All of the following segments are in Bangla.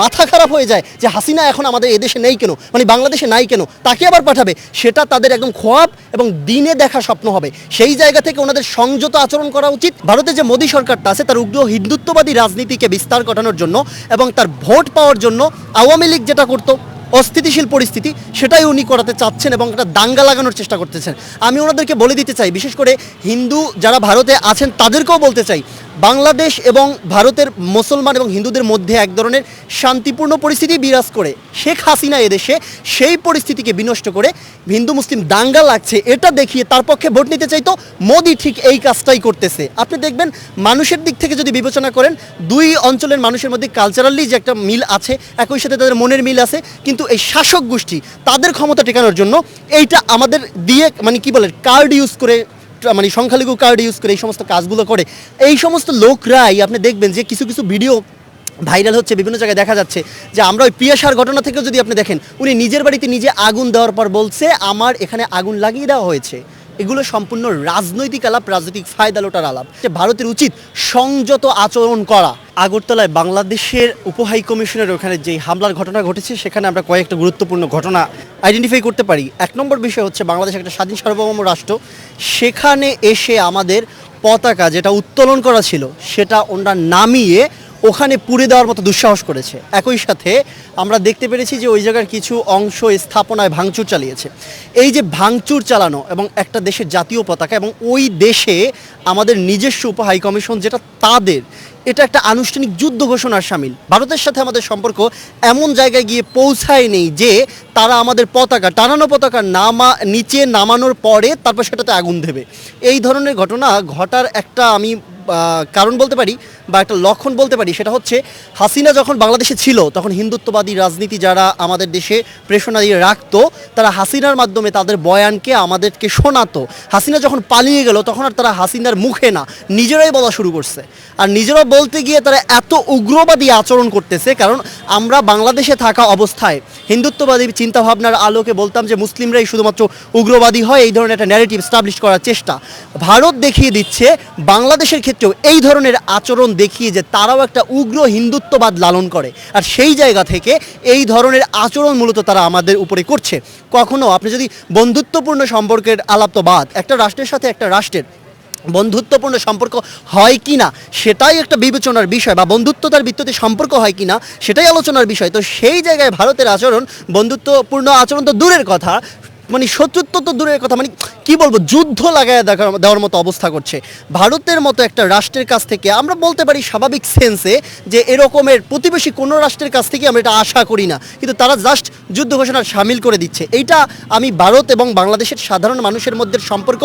মাথা খারাপ হয়ে যায় যে হাসিনা এখন আমাদের এদেশে নেই কেন? মানে বাংলাদেশে নাই কেন? তাকে আবার পাঠাবে? সেটা তাদের একদম খোয়াব এবং দিনে দেখা স্বপ্ন হবে। সেই জায়গা থেকে ওনাদের সংযত আচরণ করা উচিত। ভারতে যে মোদী সরকারটা আছে, তার উগ্র হিন্দুত্ববাদী রাজনীতিকে বিস্তার ঘটানোর জন্য এবং তার ভোট পাওয়ার জন্য আওয়ামী লীগ যেটা করতো অস্থিতিশীল পরিস্থিতি, সেটাই উনি করাতে চাচ্ছেন এবং একটা দাঙ্গা লাগানোর চেষ্টা করতেছেন। আমি ওনাদেরকে বলে দিতে চাই, বিশেষ করে হিন্দু যারা ভারতে আছেন, তাদেরকেও বলতে চাই, বাংলাদেশ এবং ভারতের মুসলমান এবং হিন্দুদের মধ্যে এক ধরনের শান্তিপূর্ণ পরিস্থিতি বিরাজ করে। শেখ হাসিনা এদেশে সেই পরিস্থিতিকে বিনষ্ট করে হিন্দু মুসলিম দাঙ্গা লাগছে, এটা দেখিয়ে তার পক্ষে ভোট নিতে চাইতো মোদি ঠিক এই কাজটাই করতেছে। আপনি দেখবেন মানুষের দিক থেকে যদি বিবেচনা করেন, দুই অঞ্চলের মানুষের মধ্যে কালচারালি যে একটা মিল আছে, একই সাথে তাদের মনের মিল আছে, কিন্তু এই শাসক গোষ্ঠী তাদের ক্ষমতা টেকানোর জন্য এইটা আমাদের দিয়ে মানে কি বলে কার্ড ইউজ করে মানে সংখ্যালঘু কার্ড ইউজ করে এই সমস্ত কাজগুলো করে। এই সমস্ত লোকরাই, আপনি দেখবেন যে কিছু কিছু ভিডিও ভাইরাল হচ্ছে, বিভিন্ন জায়গায় দেখা যাচ্ছে যে আমরা ওই পিয়াসার ঘটনা থেকেও যদি আপনি দেখেন, উনি নিজের বাড়িতে নিজে আগুন দেওয়ার পর বলছে, আমার এখানে আগুন লাগিয়ে দেওয়া হয়েছে। এগুলো সম্পূর্ণ রাজনৈতিক আলাপ, রাজনৈতিক ফায়দা লোটার আলাপ। যে ভারতের উচিত সংযত আচরণ করা। আগরতলায় বাংলাদেশের উপহাই কমিশনের ওখানে যে হামলার ঘটনা ঘটেছে, সেখানে আমরা কয়েকটা গুরুত্বপূর্ণ ঘটনা আইডেন্টিফাই করতে পারি। এক নম্বর বিষয় হচ্ছে বাংলাদেশ একটা স্বাধীন সার্বভৌম রাষ্ট্র। সেখানে এসে আমাদের পতাকা যেটা উত্তোলন করা ছিল, সেটা ওনারা নামিয়ে ওখানে পুড়ে দেওয়ার মতো দুঃসাহস করেছে। একই সাথে আমরা দেখতে পেরেছি যে ওই জায়গার কিছু অংশ স্থাপনায় ভাঙচুর চালিয়েছে। এই যে ভাঙচুর চালানো এবং একটা দেশের জাতীয় পতাকা এবং ওই দেশে আমাদের নিজস্ব উপ হাই কমিশন যেটা তাদের, এটা একটা আনুষ্ঠানিক যুদ্ধ ঘোষণার সামিল। ভারতের সাথে আমাদের সম্পর্ক এমন জায়গায় গিয়ে পৌঁছায় নেই যে তারা আমাদের পতাকা, টানানো পতাকা নামা, নিচে নামানোর পরে তারপর সেটাতে আগুন দেবে। এই ধরনের ঘটনা ঘটার একটা আমি কারণ বলতে পারি বা একটা লক্ষণ বলতে পারি, সেটা হচ্ছে হাসিনা যখন বাংলাদেশে ছিল, তখন হিন্দুত্ববাদী রাজনীতি যারা আমাদের দেশে প্রেষণা দিয়ে রাখতো, তারা হাসিনার মাধ্যমে তাদের বয়ানকে আমাদেরকে শোনাতো। হাসিনা যখন পালিয়ে গেল, তখন আর তারা হাসিনার মুখে না, নিজেরাই বলা শুরু করছে। আর নিজেরা বলতে গিয়ে তারা এত উগ্রবাদী আচরণ করতেছে, কারণ আমরা বাংলাদেশে থাকা অবস্থায় হিন্দুত্ববাদী চিন্তাভাবনার আলোকে বলতাম যে মুসলিমরাই শুধুমাত্র উগ্রবাদী হয়, এই ধরনের একটা ন্যারেটিভ স্টাবলিশ করার চেষ্টা। ভারত দেখিয়ে দিচ্ছে, বাংলাদেশের ক্ষেত্রেও এই ধরনের আচরণ দেখিয়ে যে তারাও একটা উগ্র হিন্দুত্ববাদ লালন করে। আর সেই জায়গা থেকে এই ধরনের আচরণ মূলত তারা আমাদের উপরে করছে। কখনো, আপনি যদি বন্ধুত্বপূর্ণ সম্পর্কের আলাপ তো বাদ একটা রাষ্ট্রের সাথে একটা রাষ্ট্রের বন্ধুত্বপূর্ণ সম্পর্ক হয় কি না সেটাই একটা বিবেচনার বিষয় বা বন্ধুত্বতার ভিত্তিতে সম্পর্ক হয় কি না সেটাই আলোচনার বিষয়। তো সেই জায়গায় ভারতের আচরণ, বন্ধুত্বপূর্ণ আচরণ তো দূরের কথা মানে শত্রুত্ব তো দূরের কথা মানে কি বলব, যুদ্ধ লাগায় দেখার দেওয়ার মতো অবস্থা করছে। ভারতের মতো একটা রাষ্ট্রের কাছ থেকে আমরা বলতে পারি স্বাভাবিক সেন্সে যে এরকমের প্রতিবেশী কোনো রাষ্ট্রের কাছ থেকে আমরা এটা আশা করি না। কিন্তু তারা জাস্ট যুদ্ধ ঘোষণা সামিল করে দিচ্ছে। এইটা আমি ভারত এবং বাংলাদেশের সাধারণ মানুষের মধ্যে সম্পর্ক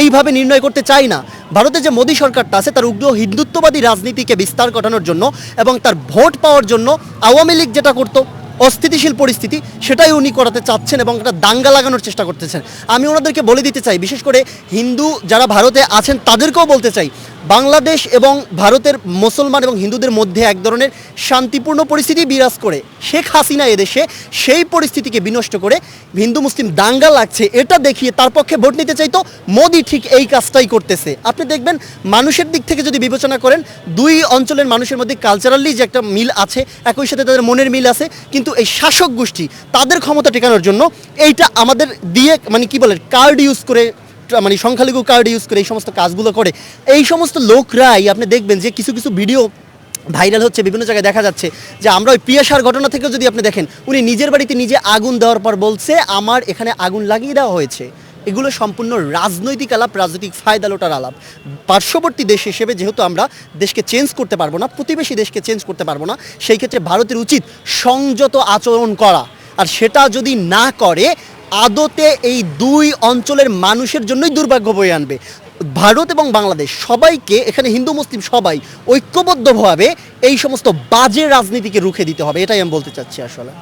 এইভাবে নির্ণয় করতে চাই না। ভারতে যে মোদী সরকারটা আছে, তার উগ্র হিন্দুত্ববাদী রাজনীতিকে বিস্তার ঘটানোর জন্য এবং তার ভোট পাওয়ার জন্য আওয়ামী লীগ যেটা করতো অস্থিতিশীল পরিস্থিতি, সেটাই উনি করাতে চাচ্ছেন এবং একটা দাঙ্গা লাগানোর চেষ্টা করতেছেন। আমি ওনাদেরকে বলে দিতে চাই, বিশেষ করে হিন্দু যারা ভারতে আছেন, তাদেরকেও বলতে চাই বাংলাদেশ এবং ভারতের মুসলমান এবং হিন্দুদের মধ্যে এক ধরনের শান্তিপূর্ণ পরিস্থিতি বিরাজ করে। শেখ হাসিনা এদেশে সেই পরিস্থিতিকে বিনষ্ট করে হিন্দু মুসলিম দাঙ্গা লাগছে, এটা দেখিয়ে তার পক্ষে ভোট নিতে চাইতো মোদি ঠিক এই কাজটাই করতেছে। আপনি দেখবেন মানুষের দিক থেকে যদি বিবেচনা করেন, দুই অঞ্চলের মানুষের মধ্যে কালচারালি যে একটা মিল আছে, একই সাথে তাদের মনের মিল আছে, কিন্তু এই শাসক গোষ্ঠী তাদের ক্ষমতা টেকানোর জন্য এইটা আমাদের দিয়ে মানে কি বলে কার্ড ইউজ করে মানে সংখ্যালঘু কার্ড ইউজ করে এই সমস্ত কাজগুলো করে। এই সমস্ত লোকরাই আপনি দেখবেন যে কিছু কিছু ভিডিও ভাইরাল হচ্ছে, বিভিন্ন জায়গায় দেখা যাচ্ছে যে আমরা ওই পিয়াসার ঘটনা থেকেও যদি আপনি দেখেন, উনি নিজের বাড়িতে নিজে আগুন দেওয়ার পর বলছে, আমার এখানে আগুন লাগিয়ে দেওয়া হয়েছে। এগুলো সম্পূর্ণ রাজনৈতিক আলাপ, রাজনৈতিক ফায়দা লোটার আলাপ। পার্শ্ববর্তী দেশ হিসেবে যেহেতু আমরা দেশকে চেঞ্জ করতে পারব না, প্রতিবেশী দেশকে চেঞ্জ করতে পারব না, সেই ক্ষেত্রে ভারতের উচিত সংযত আচরণ করা। আর সেটা যদি না করে আদতে এই দুই অঞ্চলের মানুষের জন্যই দুর্ভাগ্য বয়ে আনবে। ভারত এবং বাংলাদেশ সবাইকে, এখানে হিন্দু, মুসলিম সবাই ঐক্যবদ্ধভাবে এই সমস্ত বাজে রাজনীতিকে রুখে দিতে হবে, এটাই আমি বলতে চাচ্ছি আসলে।